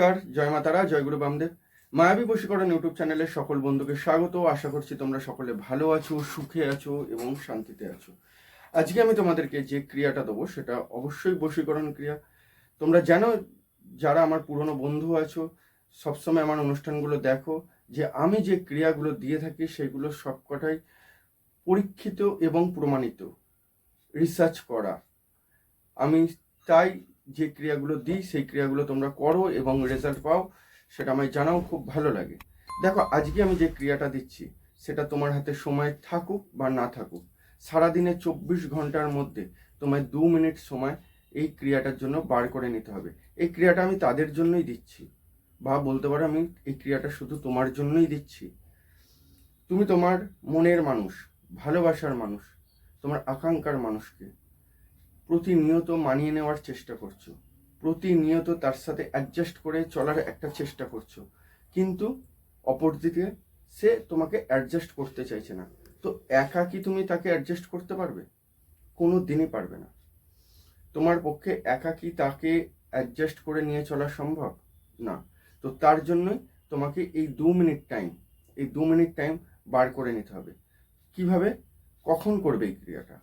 নমস্কার, জয় মাতারা জয় গুরু বামদেব। মায়াবী বশীকরণ ইউটিউব চ্যানেলের সকল বন্ধুকে স্বাগত। আশা করছি তোমরা সকলে ভালো আছো, সুখে আছো এবং শান্তিতে আছো। আজকে আমি তোমাদেরকে যে ক্রিয়াটা দেবো সেটা অবশ্যই বশীকরণ ক্রিয়া। তোমরা জানো, যারা আমার পুরনো বন্ধু আছো, সবসময় আমার অনুষ্ঠানগুলো দেখো, যে আমি যে ক্রিয়াগুলো দিয়ে থাকি সেগুলো সবকটাই পরীক্ষিত এবং প্রমাণিত রিসার্চ করা। আমি তাই যে ক্রিয়াগুলো দিই, সেই ক্রিয়াগুলো তোমরা করো এবং রেজাল্ট পাও, সেটা আমায় জানাও, খুব ভালো লাগে। দেখো, আজকে আমি যে ক্রিয়াটা দিচ্ছি, সেটা তোমার হাতে সময় থাকুক বা না থাকুক, সারাদিনে চব্বিশ ঘণ্টার মধ্যে তোমায় দু মিনিট সময় এই ক্রিয়াটার জন্য বার করে নিতে হবে। এই ক্রিয়াটা আমি তাদের জন্যই দিচ্ছি, বা বলতে পারো আমি এই ক্রিয়াটা শুধু তোমার জন্যই দিচ্ছি। তুমি তোমার মনের মানুষ, ভালোবাসার মানুষ, তোমার আকাঙ্ক্ষার মানুষকে প্রতিনিয়ত মানিয়ে নেওয়ার চেষ্টা করছ। প্রতিনিয়ত তার সাথে অ্যাডজাস্ট করে চলার একটা চেষ্টা করছ। কিন্তু অপরদিকে সে তোমাকে অ্যাডজাস্ট করতে চাইছে না। তো একা কি তুমি তাকে অ্যাডজাস্ট করতে পারবে? কোনো দিনই পারবে না। তোমার পক্ষে একা কি তাকে অ্যাডজাস্ট করে নিয়ে চলা সম্ভব? না। তো তার জন্যই তোমাকে এই দু মিনিট টাইম এই দু মিনিট টাইম বার করে নিতে হবে। কীভাবে? কখন করবে এই ক্রিয়াটা?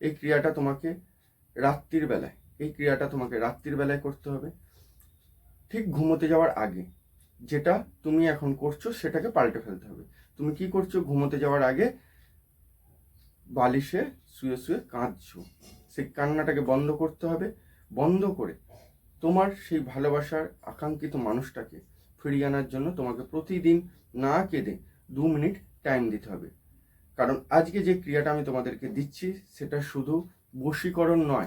এই ক্রিয়াটা তোমাকে রাত্রির বেলায়, এই ক্রিয়াটা তোমাকে রাত্রির বেলায় করতে হবে। ঠিক ঘুমোতে যাওয়ার আগে যেটা তুমি এখন করছ সেটাকে পাল্টে ফেলতে হবে। তুমি কি করছ? ঘুমোতে যাওয়ার আগে বালিশে শুয়ে শুয়ে কাঁদছো। সেই কান্নাটাকে বন্ধ করতে হবে। বন্ধ করে তোমার সেই ভালোবাসার আকাঙ্ক্ষিত মানুষটাকে ফিরিয়ে আনার জন্য তোমাকে প্রতিদিন না কেঁদে দু মিনিট টাইম দিতে হবে। কারণ আজকে যে ক্রিয়াটা আমি তোমাদেরকে দিচ্ছি, সেটা শুধু বশীকরণ নয়।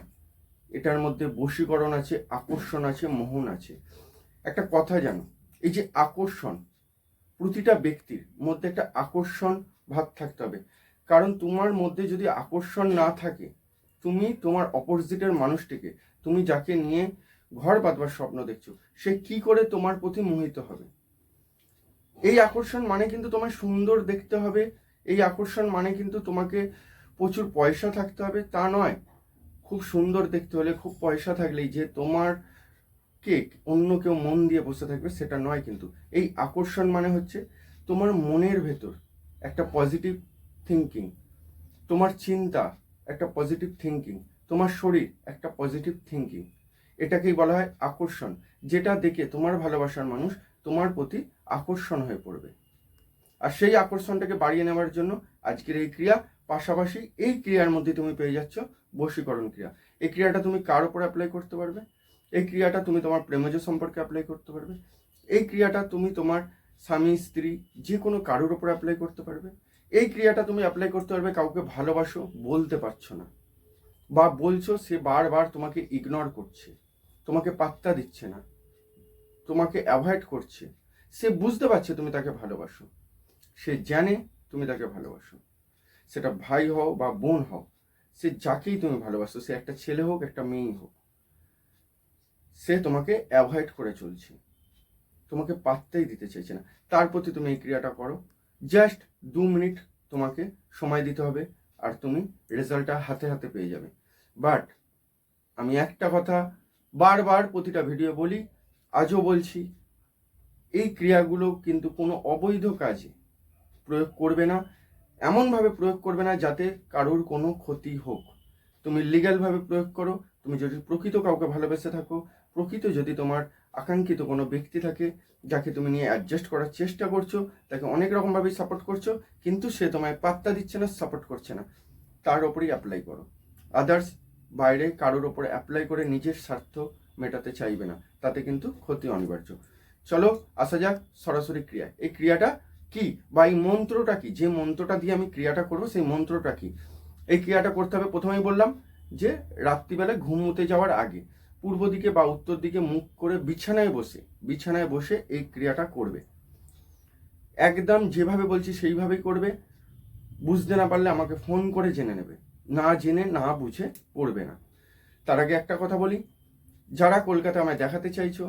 এটার মধ্যে বশীকরণ আছে, আকর্ষণ আছে, মোহন আছে। একটা কথা জানো, এই যে আকর্ষণ, প্রতিটা ব্যক্তির মধ্যে একটা আকর্ষণ ভাব থাকতে হবে। কারণ তোমার মধ্যে যদি আকর্ষণ না থাকে, তুমি তোমার অপোজিটের মানুষটিকে, তুমি যাকে নিয়ে ঘর বাঁধবার স্বপ্ন দেখছ, সে কি করে তোমার প্রতি মোহিত হবে? এই আকর্ষণ মানে কিন্তু তোমার সুন্দর দেখতে হবে, এই আকর্ষণ মানে কিন্তু তোমাকে প্রচুর পয়সা থাকতে হবে, তা নয়। খুব সুন্দর দেখতে হলে খুব পয়সা থাকলেই যে তোমার কে অন্য কেউ মন দিয়ে বসে থাকবে সেটা নয় কিন্তু। এই আকর্ষণ মানে হচ্ছে তোমার মনের ভেতর একটা পজিটিভ থিঙ্কিং তোমার চিন্তা একটা পজিটিভ থিঙ্কিং তোমার শরীর একটা পজিটিভ থিঙ্কিং এটাকেই বলা হয় আকর্ষণ। যেটা দেখে তোমার ভালোবাসার মানুষ তোমার প্রতি আকর্ষণ হয়ে পড়বে। আর সেই আকর্ষণটাকে বাড়িয়ে নেওয়ার জন্য আজকের এই ক্রিয়া, পাশাপাশি এই ক্রিয়ার মধ্যে তুমি পেয়ে যাচ্ছ বশীকরণ ক্রিয়া। এই ক্রিয়াটা তুমি কার উপর অ্যাপ্লাই করতে পারবে? এই ক্রিয়াটা তুমি তোমার প্রেমজ সম্পর্কে অ্যাপ্লাই করতে পারবে। এই ক্রিয়াটা তুমি তোমার স্বামী, স্ত্রী, যে কোনো কারোর উপর অ্যাপ্লাই করতে পারবে। এই ক্রিয়াটা তুমি অ্যাপ্লাই করতে পারবে কাউকে ভালোবাসো, বলতে পারছ না। বা বলছো সে বারবার তোমাকে ইগনোর করছে, তোমাকে পাত্তা দিচ্ছে না, তোমাকে অ্যাভয়েড করছে। সে বুঝতে পারছে তুমি তাকে ভালোবাসো। সে জানে তুমি তাকে ভালোবাসো। সেটা ভাই হও বা বোন হও, সে যাকেই তুমি ভালোবাসো, সে একটা ছেলে হোক, একটা মেয়ে হোক, সে তোমাকে অ্যাভয়েড করে চলছে। তোমাকে পাত্তাই দিতে চাইছে না। তার প্রতি তুমি এই ক্রিয়াটা করো। জাস্ট দু মিনিট তোমাকে সময় দিতে হবে আর তুমি রেজাল্টটা হাতে হাতে পেয়ে যাবে। বাট আমি একটা কথা বারবার প্রতিটা ভিডিও বলি, আজও বলছি, এই ক্রিয়াগুলো কিন্তু কোনো অবৈধ কাজে প্রয়োগ করবে না, এমনভাবে প্রয়োগ করবে না যাতে কারোর কোনো ক্ষতি হোক। তুমি লিগ্যালভাবে প্রয়োগ করো, তুমি যদি প্রকৃত কাউকে ভালোবেসে থাকো, প্রকৃত যদি তোমার আকাঙ্ক্ষিত কোনো ব্যক্তি থাকে যাকে তুমি নিয়ে অ্যাডজাস্ট করার চেষ্টা করছ, তাকে অনেক রকমভাবেই সাপোর্ট করছ, কিন্তু সে তোমায় পাত্তা দিচ্ছে না সাপোর্ট করছে না। তার ওপরেই অ্যাপ্লাই করো। আদার্স বাইরে কারোর ওপরে অ্যাপ্লাই করে নিজের স্বার্থ মেটাতে চাইবে না, তাতে কিন্তু ক্ষতি অনিবার্য। চলো, আসা যাক সরাসরি ক্রিয়া এই ক্রিয়াটা কি? বা এই মন্ত্রটা কি? যে মন্ত্রটা দিয়ে আমি ক্রিয়াটা করব, সেই মন্ত্রটা কি? এই ক্রিয়াটা করতে হবে প্রথমেই বললাম যে রাত্রিবেলায় ঘুমোতে যাওয়ার আগে পূর্ব দিকে বা উত্তর দিকে মুখ করে বিছানায় বসে বিছানায় বসে এই ক্রিয়াটা করবে। একদম যেভাবে বলছি সেইভাবেই করবে। বুঝতে না পারলে আমাকে ফোন করে জেনে নেবে। না জেনে, না বুঝে করবে না। তার আগে একটা কথা বলি। যারা কলকাতা আমায় দেখাতে চাইছো,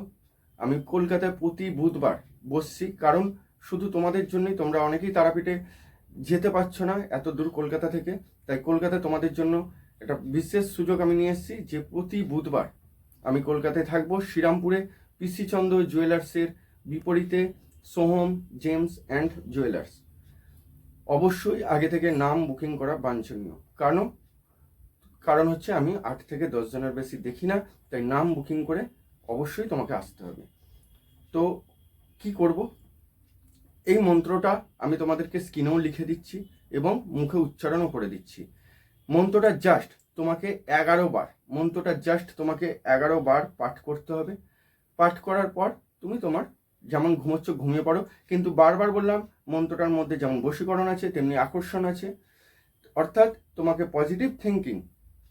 আমি কলকাতায় প্রতি বুধবার বসছি। কারণ শুধু তোমাদের জন্যই তোমরা অনেকেই তারাপীঠে যেতে পারছ না, এত দূর কলকাতা থেকে। তাই কলকাতায় তোমাদের জন্য একটা বিশেষ সুযোগ আমি নিয়ে এসেছি যে প্রতি বুধবার আমি কলকাতায় থাকব। শ্রীরামপুরে পিসি চন্দ্র জুয়েলার্সের বিপরীতে সোহম, জেমস অ্যান্ড জুয়েলার্স। অবশ্যই আগে থেকে নাম বুকিং করা বাঞ্ছনীয়। কারণ কারণ হচ্ছে আমি আট থেকে দশ জনের বেশি দেখি না, তাই নাম বুকিং করে অবশ্যই তোমাকে আসতে হবে। তো কি করব? এই মন্ত্রটা আমি তোমাদেরকে স্ক্রিনেও লিখে দিচ্ছি এবং মুখে উচ্চারণও করে দিচ্ছি। মন্ত্রটা জাস্ট তোমাকে এগারো বার, মন্ত্রটা জাস্ট তোমাকে এগারো বার পাঠ করতে হবে। পাঠ করার পর তুমি তোমার যেমন ঘুমোচ্ছ ঘুমিয়ে পড়ো, কিন্তু বারবার বললাম মন্ত্রটার মধ্যে যেমন বশীকরণ আছে, তেমনি আকর্ষণ আছে। অর্থাৎ তোমাকে পজিটিভ থিঙ্কিং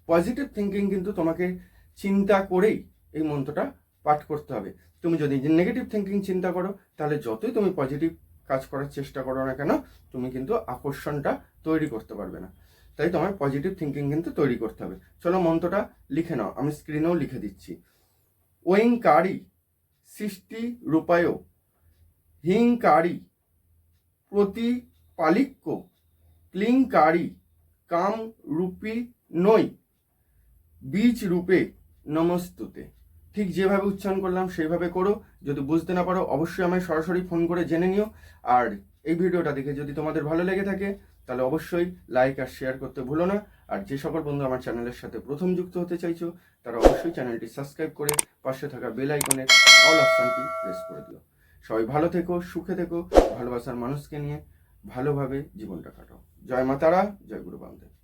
পজিটিভ থিঙ্কিং কিন্তু তোমাকে চিন্তা করেই এই মন্ত্রটা পাঠ করতে হবে। তুমি যদি নেগেটিভ থিঙ্কিং চিন্তা করো, তাহলে যতই তুমি পজিটিভ কাজ করার চেষ্টা করো না কেন, তুমি কিন্তু আকর্ষণটা তৈরি করতে পারবে না। তাই তোমার পজিটিভ থিঙ্কিং কিন্তু তৈরি করতে হবে। চলো মন্ত্রটা লিখে নাও, আমি স্ক্রিনেও লিখে দিচ্ছি। ওইংকারী সৃষ্টি রূপায় হিংকারী প্রতিপালিক্য, ক্লিংকারী কাম রূপী নই বীজ রূপে নমস্তুতে। ঠিক যেভাবে উচ্চারণ করলাম, সেইভাবে করো। যদি বুঝতে না পারো, অবশ্যই আমায় সরাসরি ফোন করে জেনে নিও। আর এই ভিডিওটা দেখে যদি তোমাদের ভালো লেগে থাকে, তাহলে অবশ্যই লাইক আর শেয়ার করতে ভুলো না। আর যে সকল বন্ধু আমার চ্যানেলের সাথে প্রথম যুক্ত হতে চাইছো, তারা অবশ্যই চ্যানেলটি সাবস্ক্রাইব করে পাশে থাকা বেল আইকনের অল অপশানটি প্রেস করে দিও। সবাই ভালো থেকো, সুখে থেকো, ভালোবাসার মানুষকে নিয়ে ভালোভাবে জীবনটা কাটাও। জয় মা তারা, জয় গুরু বান্ধব